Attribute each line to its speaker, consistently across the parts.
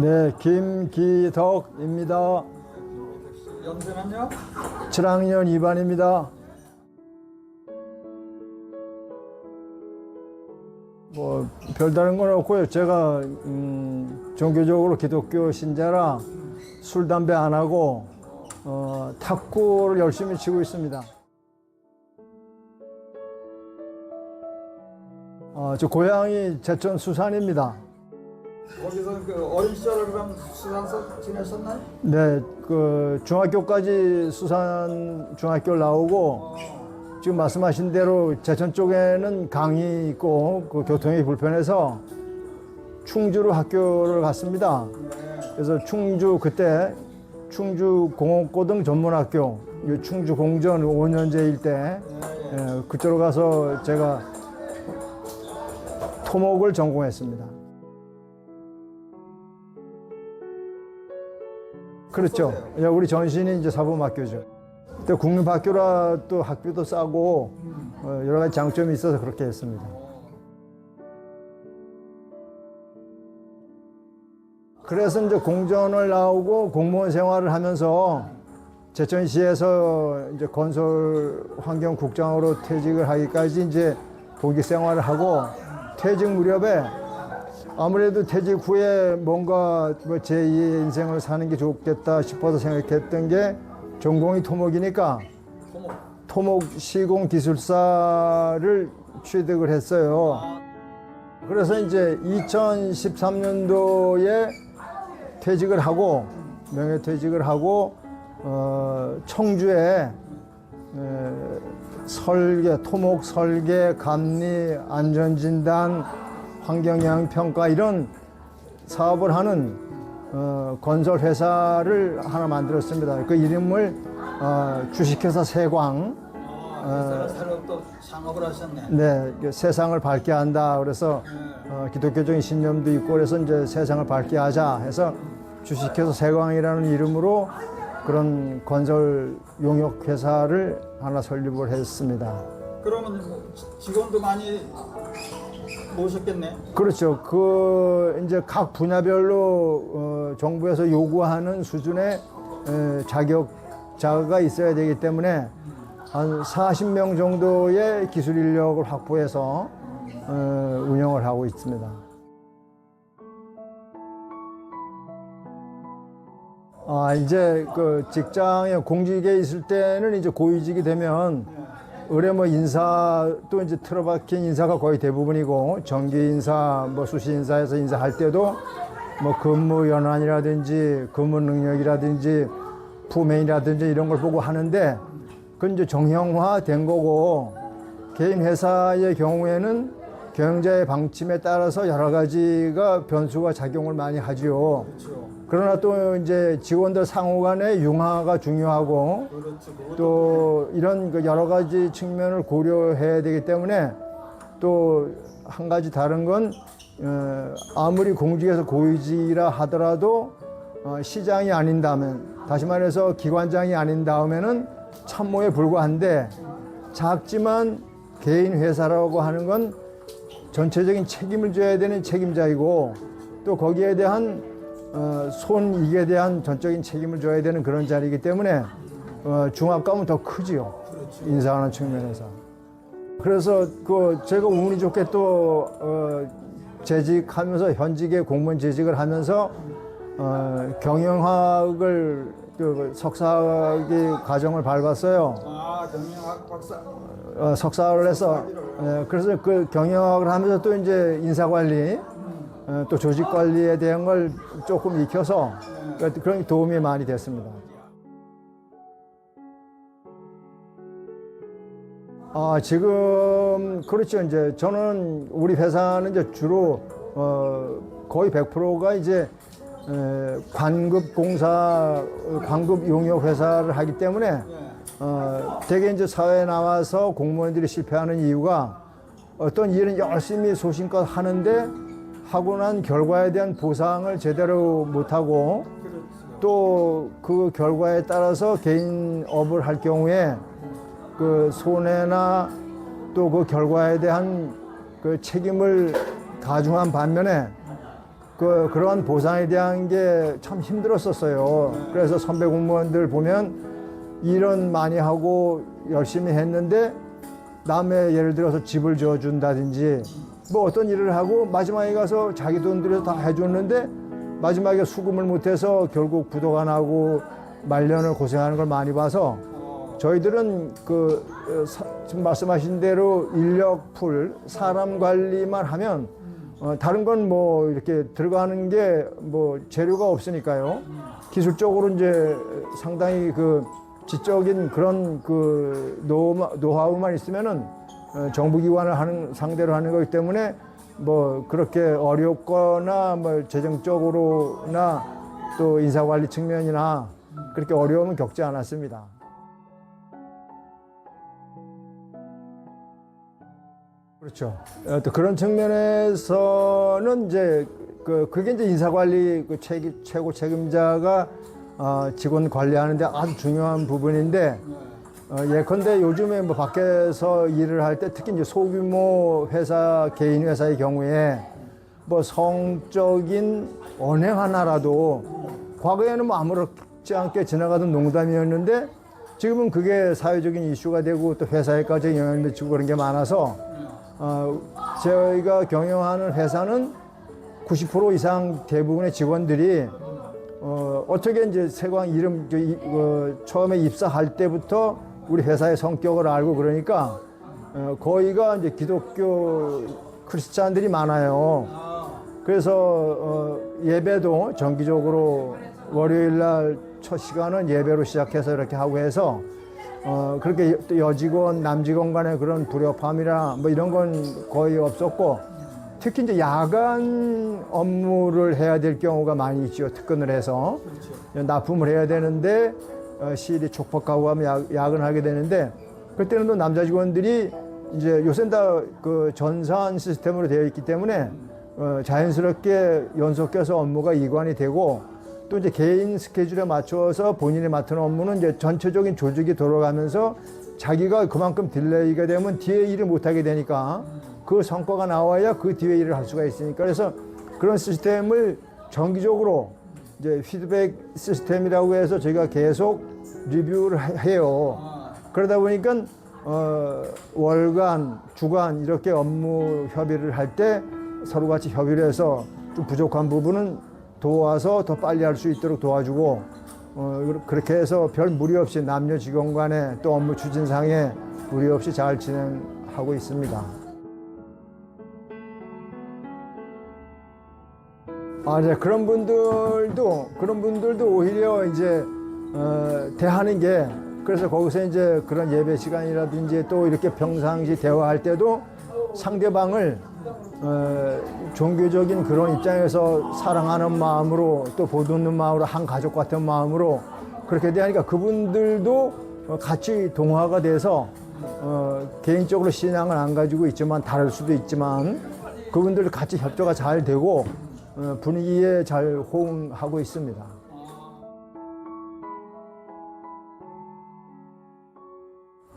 Speaker 1: 네, 김기덕입니다.
Speaker 2: 연세는요?
Speaker 1: 7학년 2반입니다. 뭐 별다른 건 없고요. 제가 음, 종교적으로 기독교 신자라 술 담배 안 하고 어, 탁구를 열심히 치고 있습니다. 어, 저 고향이 제천 수산입니다.
Speaker 2: 거기서 그 어린 시절을 그럼 수산서 지내셨나요?
Speaker 1: 네, 그 중학교까지 수산 중학교를 나오고 지금 말씀하신 대로 제천 쪽에는 강이 있고 그 교통이 불편해서 충주로 학교를 갔습니다. 그래서 충주 그때 충주 공업고등 전문학교 이 충주 공전 5년제일 때 예, 그쪽으로 가서 제가 토목을 전공했습니다. 그렇죠. 예, 우리 전신이 이제 사범학교죠. 근데 국립학교라 또 학비도 싸고 어, 여러 가지 장점이 있어서 그렇게 했습니다. 그래서 이제 공전을 나오고 공무원 생활을 하면서 제천시에서 이제 건설 환경 국장으로 퇴직을 하기까지 이제 복직 생활을 하고 퇴직 무렵에 아무래도 퇴직 후에 뭔가 뭐 제2의 인생을 사는 게 좋겠다 싶어서 생각했던 게 전공이 토목이니까
Speaker 2: 토목.
Speaker 1: 시공 기술사를 취득을 했어요. 그래서 이제 2013년도에 퇴직을 하고 명예퇴직을 하고 어, 청주에 에, 설계, 토목 설계, 감리, 안전진단, 환경영향 평가 이런 사업을 하는 어, 건설 회사를 하나 만들었습니다. 그 이름을 어, 주식회사 세광.
Speaker 2: 아, 회사를 새로 또 창업을 하셨네.
Speaker 1: 네, 그 세상을 밝게 한다. 그래서 어, 기독교적인 신념도 있고 그래서 이제 세상을 밝게 하자 해서 주식회사 세광이라는 이름으로 그런 건설 용역 회사를 하나 설립을 했습니다.
Speaker 2: 그러면 뭐 지- 직원도 많이 모셨겠네.
Speaker 1: 그렇죠. 그 이제 각 분야별로 어, 정부에서 요구하는 수준의 에, 자격자가 있어야 되기 때문에 한 40명 정도의 기술 인력을 확보해서 어, 운영을 하고 있습니다. 아 이제 그 직장에 공직에 있을 때는 이제 고위직이 되면 의뢰 뭐 인사 또 이제 틀어박힌 인사가 거의 대부분이고 정기 인사 뭐 수시 인사에서 인사할 때도 뭐 근무 연한이라든지 근무 능력이라든지 품행이라든지 이런 걸 보고 하는데 그건 이제 정형화 된 거고 개인 회사의 경우에는 경영자의 방침에 따라서 여러 가지가 변수가 작용을 많이 하지요. 그 러나 또 이제 직원들 상호 간의 융화가 중요하고
Speaker 2: 그렇죠.
Speaker 1: 또 이런 그 여러 가지 측면을 고려해야 되기 때문에 또 한 가지 다른 건 어, 아무리 공직에서 고위직이라 하더라도 어, 시장이 아닌다면 다시 말해서 기관장이 아닌 다음에는 참모에 불과한데 작지만 개인 회사라고 하는 건 전체적인 책임을 져야 되는 책임자이고 또 거기에 대한 어, 손익에 대한 전적인 책임을 져야 되는 그런 자리이기 때문에 어, 중압감은 더 크지요. 인사하는 측면에서. 그래서 그 제가 운이 좋게 또 어, 재직하면서 현직에 공무원 재직을 하면서 어, 경영학을 그 석사학위 과정을 밟았어요.
Speaker 2: 아 경영학 박사.
Speaker 1: 어, 석사를 해서 예, 그래서 그 경영학을 하면서 또 이제 인사관리 어, 또 조직 관리에 대한 걸 조금 익혀서 그- 그런 도움이 많이 됐습니다. 아 지금 그렇죠 이제 저는 우리 회사는 이제 주로 어, 거의 100%가 이제 에, 관급 공사 관급 용역 회사를 하기 때문에 어, 대개 이제 사회에 나와서 공무원들이 실패하는 이유가 어떤 일은 열심히 소신껏 하는데 하고 난 결과에 대한 보상을 제대로 못하고 또 그 결과에 따라서 개인업을 할 경우에 그 손해나 또 그 결과에 대한 그 책임을 가중한 반면에 그 그런 보상에 대한 게 참 힘들었었어요. 그래서 선배 공무원들 보면 일은 많이 하고 열심히 했는데 남의 예를 들어서 집을 지어준다든지 뭐 어떤 일을 하고 마지막에 가서 자기 돈 들여서 다 해줬는데 마지막에 수금을 못해서 결국 부도가 나고 말년을 고생하는 걸 많이 봐서 저희들은 그 어, 사- 지금 말씀하신 대로 인력 풀 사람 관리만 하면 어, 다른 건 뭐 이렇게 들어가는 게 뭐 재료가 없으니까요. 기술적으로 이제 상당히 그 지적인 그런 그 노, 노하우만 있으면은 어, 정부기관을 하는 상대로 하는 거기 때문에 뭐 그렇게 어렵거나 뭐 재정적으로나 또 인사관리 측면이나 그렇게 어려움은 겪지 않았습니다. 그렇죠. 어, 또 그런 측면에서는 이제 그 그게 이제 인사관리 그 책임, 최고 책임자가 어, 직원 관리하는데 아주 중요한 부분인데 어, 예컨대 요즘에 뭐 밖에서 일을 할 때 특히 이제 소규모 회사 개인 회사의 경우에 뭐 성적인 언행 하나라도 과거에는 뭐 아무렇지 않게 지나가던 농담이었는데 지금은 그게 사회적인 이슈가 되고 또 회사에까지 영향을 미치고 그런 게 많아서 어, 저희가 경영하는 회사는 90% 이상 대부분의 직원들이 어, 어떻게 이제 세광 이름 저, 이, 어, 처음에 입사할 때부터 우리 회사의 성격을 알고 그러니까 어, 거의가 이제 기독교 크리스찬들이 많아요. 그래서 어, 예배도 정기적으로 월요일 날 첫 시간은 예배로 시작해서 이렇게 하고 해서 어, 그렇게 또 여직원, 남직원 간의 그런 불협화음이나 뭐 이런 건 거의 없었고 특히 이제 야간 업무를 해야 될 경우가 많이 있죠. 특근을 해서 납품을 해야 되는데 어, 시일이 촉박하고 하면 야, 야근하게 되는데 그때는 또 남자 직원들이 이제 요새는 다그 전산 시스템으로 되어 있기 때문에 어, 자연스럽게 연속해서 업무가 이관이 되고 또 이제 개인 스케줄에 맞춰서 본인이 맡은 업무는 이제 전체적인 조직이 돌아가면서 자기가 그만큼 딜레이가 되면 뒤에 일을 못하게 되니까 그 성과가 나와야 그 뒤에 일을 할 수가 있으니까. 그래서 그런 시스템을 정기적으로 이제 피드백 시스템이라고 해서 저희가 계속 리뷰를 해- 해요. 그러다 보니까 어, 월간, 주간 이렇게 업무 협의를 할 때 서로 같이 협의를 해서 좀 부족한 부분은 도와서 더 빨리 할 수 있도록 도와주고 어, 그렇게 해서 별 무리 없이 남녀 직원 간의 또 업무 추진상에 무리 없이 잘 진행하고 있습니다. 아, 네. 그런 분들도, 그런 분들도 오히려 이제, 어, 대하는 게, 그래서 거기서 이제 그런 예배 시간이라든지 또 이렇게 평상시 대화할 때도 상대방을, 어, 종교적인 그런 입장에서 사랑하는 마음으로 또 보듬는 마음으로 한 가족 같은 마음으로 그렇게 대하니까 그분들도 어, 같이 동화가 돼서 어, 개인적으로 신앙을 안 가지고 있지만 다를 수도 있지만 그분들 같이 협조가 잘 되고 어, 분위기에 잘 호응하고 있습니다.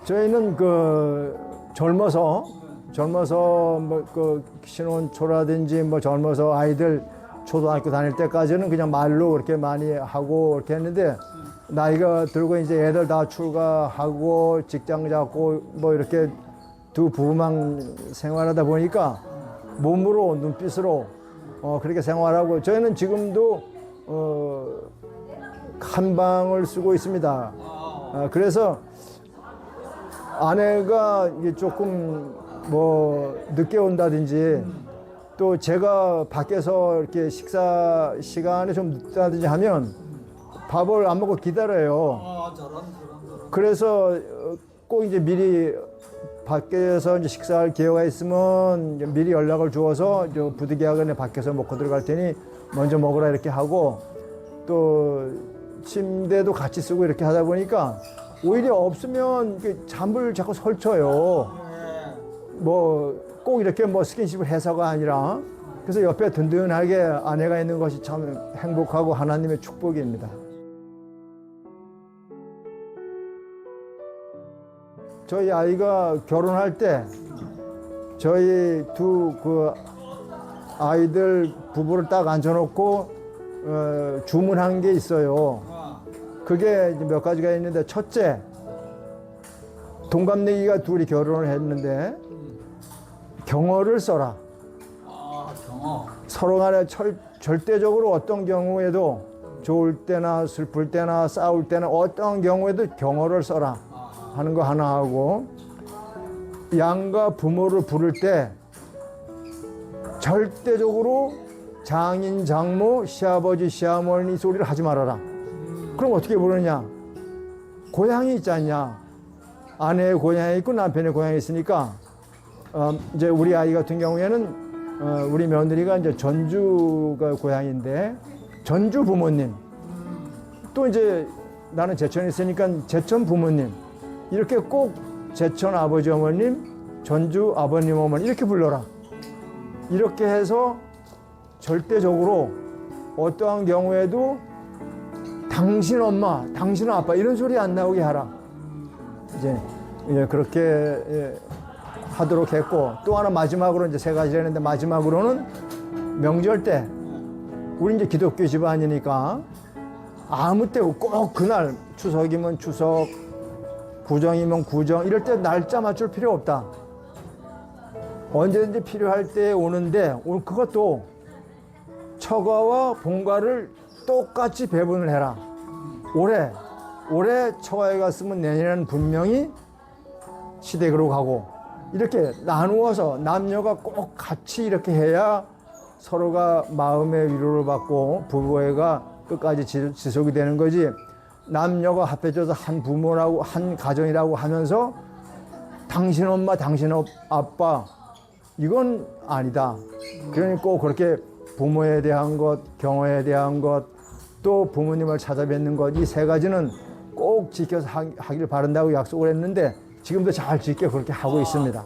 Speaker 1: 저희는 그 젊어서 젊어서 뭐그 신혼초라든지 뭐 젊어서 아이들 초등학교 다닐 때까지는 그냥 말로 그렇게 많이 하고 이렇게 했는데 나이가 들고 이제 애들 다 출가하고 직장 잡고 뭐 이렇게 두 부부만 생활하다 보니까 몸으로 눈빛으로 어 그렇게 생활하고 저희는 지금도 어 한 방을 쓰고 있습니다. 어, 그래서 아내가 이게 조금 뭐 늦게 온다든지 또 제가 밖에서 이렇게 식사 시간에 좀 늦다든지 하면 밥을 안 먹고 기다려요.
Speaker 2: 아.
Speaker 1: 그래서 어, 꼭 이제 미리 밖에서 이제 식사할 기회가 있으면 미리 연락을 주어서 저 부득이하게 밖에서 먹고 들어갈 테니 먼저 먹으라 이렇게 하고 또 침대도 같이 쓰고 이렇게 하다 보니까 오히려 없으면 이게 잠을 자꾸 설쳐요.
Speaker 2: 네.
Speaker 1: 뭐꼭 이렇게 뭐 스킨십을 해서가 아니라 그래서 옆에 든든하게 아내가 있는 것이 참 행복하고 하나님의 축복입니다. 저희 아이가 결혼할 때 저희 두 그 아이들 부부를 딱 앉혀놓고 어, 주문한 게 있어요.
Speaker 2: 아,
Speaker 1: 그게 몇 가지가 있는데 첫째 동갑내기가 둘이 결혼을 했는데 경어를 써라.
Speaker 2: 아 경어.
Speaker 1: 서로 간에 철, 절대적으로 어떤 경우에도 좋을 때나 슬플 때나 싸울 때나 어떤 경우에도 경어를 써라
Speaker 2: 아,
Speaker 1: 하는 거 하나 하고 양가 부모를 부를 때 절대적으로 장인 장모 시아버지 시어머니 소리를 하지 말아라. 그럼 어떻게 부르느냐? 고향이 있지 않냐? 아내의 고향이 있고 남편의 고향이 있으니까 어, 이제 우리 아이 같은 경우에는 어, 우리 며느리가 이제 전주가 고향인데 전주 부모님. 또 이제 나는 제천에 있으니까 제천 부모님 이렇게 꼭 제천 아버지 어머님 전주 아버님 어머니 이렇게 불러라. 이렇게 해서 절대적으로 어떠한 경우에도 당신 엄마 당신 아빠 이런 소리 안 나오게 하라. 이제 예, 그렇게 예, 하도록 했고 또 하나 마지막으로 이제 세 가지 했는데 마지막으로는 명절 때 우리 이제 기독교 집안이니까 아무 때고 꼭 그날 추석이면 추석 구정이면 구정 이럴 때 날짜 맞출 필요 없다. 언제든지 필요할 때 오는데 오늘 그것도 처가와 본가를 똑같이 배분을 해라. 올해 올해 처가에 갔으면 내년에는 분명히 시댁으로 가고 이렇게 나누어서 남녀가 꼭 같이 이렇게 해야 서로가 마음의 위로를 받고 부부애가 끝까지 지- 지속이 되는 거지 남녀가 합해져서 한 부모라고 한 가정이라고 하면서 당신 엄마 당신 업- 아빠 이건 아니다 그러니 꼭 그렇게 부모에 대한 것 경어에 대한 것 또 부모님을 찾아뵙는 것 이 세 가지는 꼭 지켜서 하- 하길 바란다고 약속을 했는데 지금도 잘 지켜 그렇게 하고 있습니다.